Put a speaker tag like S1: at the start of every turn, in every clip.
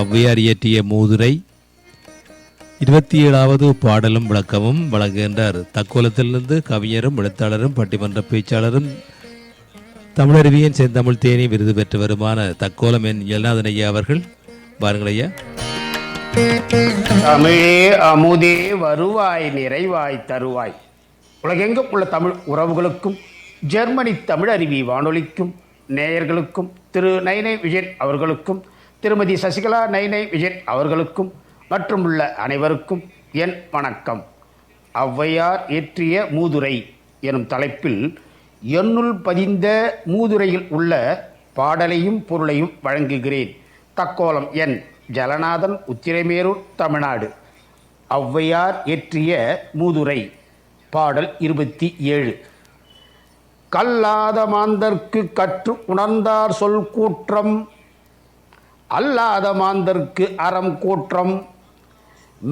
S1: ஔவையார் இயற்றிய மூதுரை இருபத்தி ஏழாவது பாடலும் விளக்கமும் வழங்குகின்றார் தக்கோலத்திலிருந்து கவிஞரும் எழுத்தாளரும் பட்டிமன்ற பேச்சாளரும் தமிழருவியின் செந்தமிழ் தேனி விருது பெற்றவருமான தக்கோலம் என் எல்நாதன் ஐயா அவர்கள் பாருங்கள்
S2: தமிழே அமுதே வருவாய் நிறைவாய் தருவாய் உலகெங்கும் உள்ள தமிழ் உறவுகளுக்கும் ஜெர்மனி தமிழருவி வானொலிக்கும் நேயர்களுக்கும் திரு நயனை விஜயன் அவர்களுக்கும் திருமதி சசிகலா நைனை விஜயன் அவர்களுக்கும் மற்றும் உள்ள அனைவருக்கும் என் வணக்கம் ஔவையார் இயற்றிய மூதுரை எனும் தலைப்பில் என்னுள் பதிந்த மூதுரையில் உள்ள பாடலையும் பொருளையும் வழங்குகிறேன் தக்கோலம் என் ஜலநாதன் உத்திரமேரூர் தமிழ்நாடு ஔவையார் இயற்றிய மூதுரை பாடல் இருபத்தி ஏழு கல்லாத மாந்தர்க்கு கற்று உணர்ந்தார் சொல் கூற்றம் அல்லாத மாந்தர்க்கு அறம் கூற்றம்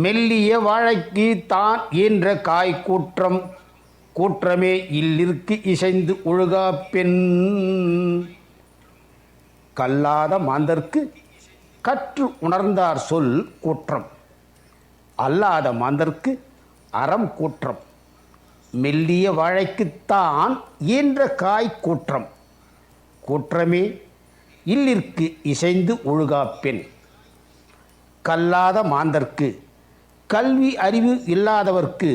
S2: மெல்லிய வாழைக்கு தான் ஈன்ற காய் கூற்றம் கூற்றமே இல்லிற்கு இசைந்து ஒழுகா பெண் கல்லாத மாந்தர்க்கு கற்று உணர்ந்தார் சொல் கூற்றம் அல்லாத மாந்தர்க்கு அறம் கூற்றம் மெல்லிய வாழைக்குத்தான் ஈன்ற காய் கூற்றம் கூற்றமே இல்லிற்கு இசைந்து ஒழுகாப்பெண் கல்லாத மாந்தர்க்கு கல்வி அறிவு இல்லாதவர்க்கு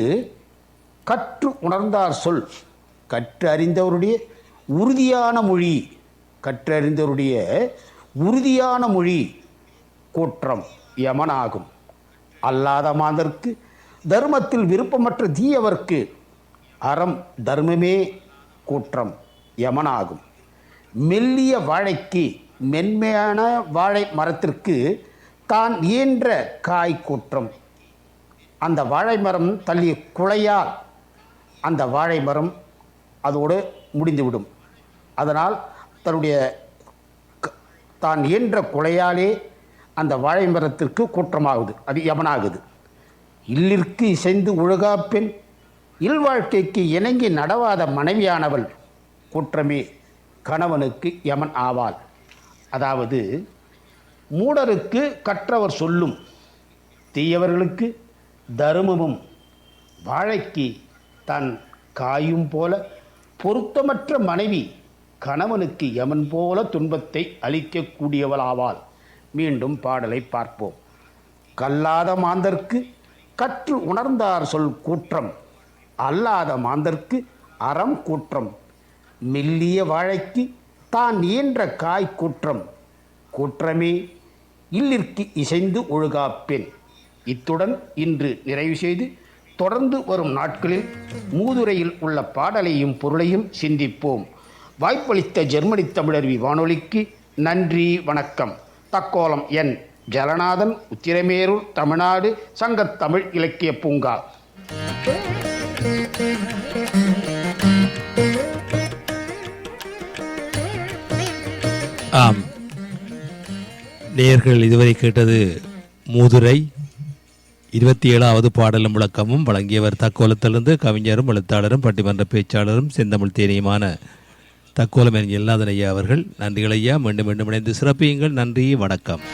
S2: கற்று உணர்ந்தார் சொல் கற்று அறிந்தவருடைய உறுதியான மொழி கற்றறிந்தவருடைய உறுதியான மொழி கூற்றம் யமனாகும் அல்லாத மாந்தர்க்கு தர்மத்தில் விருப்பமற்ற தீயவர்க்கு அறம் தர்மமே கூற்றம் யமனாகும் மெல்லிய வாழைக்கு மென்மையான வாழை மரத்திற்கு தான் இயன்ற காய் கூற்றம் அந்த வாழை மரம் தள்ளிய குலையால் அந்த வாழை மரம் அதோடு முடிந்துவிடும் அதனால் தன்னுடைய தான் இயன்ற குலையாலே அந்த வாழை மரத்திற்கு கூற்றமாகுது அது யமனாகுது இல்லிற்கு இசைந்து ஒழுகா இல்வாழ்க்கைக்கு இணங்கி நடவாத மனைவியானவள் கூற்றமே கணவனுக்கு யமன் ஆவாள் அதாவது மூடருக்கு கற்றவர் சொல்லும் தீயவர்களுக்கு தருமமும் வாழைக்கு தன் காயும் போல பொருத்தமற்ற மனைவி கணவனுக்கு யமன் போல துன்பத்தை அளிக்கக்கூடியவளாவாள் மீண்டும் பாடலை பார்ப்போம் கல்லாத மாந்தர்க்கு கற்று உணர்ந்தார் சொல் கூற்றம் அல்லாத மாந்தர்க்கு அறம் கூற்றம் மெல்லிய வாழைக்கு தான் இயன்ற காய் குற்றம் குற்றமே இல்லிற்கு இசைந்து ஒழுகாப்பெண் இத்துடன் இன்று நிறைவு செய்து தொடர்ந்து வரும் நாட்களில் மூதுரையில் உள்ள பாடலையும் பொருளையும் சிந்திப்போம் வாய்ப்பளித்த ஜெர்மனி தமிழருவி வானொலிக்கு நன்றி வணக்கம் தக்கோலம் என் ஜலநாதன் உத்திரமேரூர் தமிழ்நாடு சங்கத்தமிழ் இலக்கிய பூங்கா
S1: ஆம் நேர்கள் இதுவரை கேட்டது மூதுரை இருபத்தி ஏழாவது பாடலும் விளக்கமும் வழங்கியவர் தக்கோலத்திலிருந்து கவிஞரும் எழுத்தாளரும் பட்டிமன்ற பேச்சாளரும் செந்தமிழ் தேனியுமான தக்கோலம் என் ஐயா அவர்கள் நன்றிகள் ஐயா மீண்டும் மீண்டும் இணைந்து சிறப்பியுங்கள் நன்றி வணக்கம்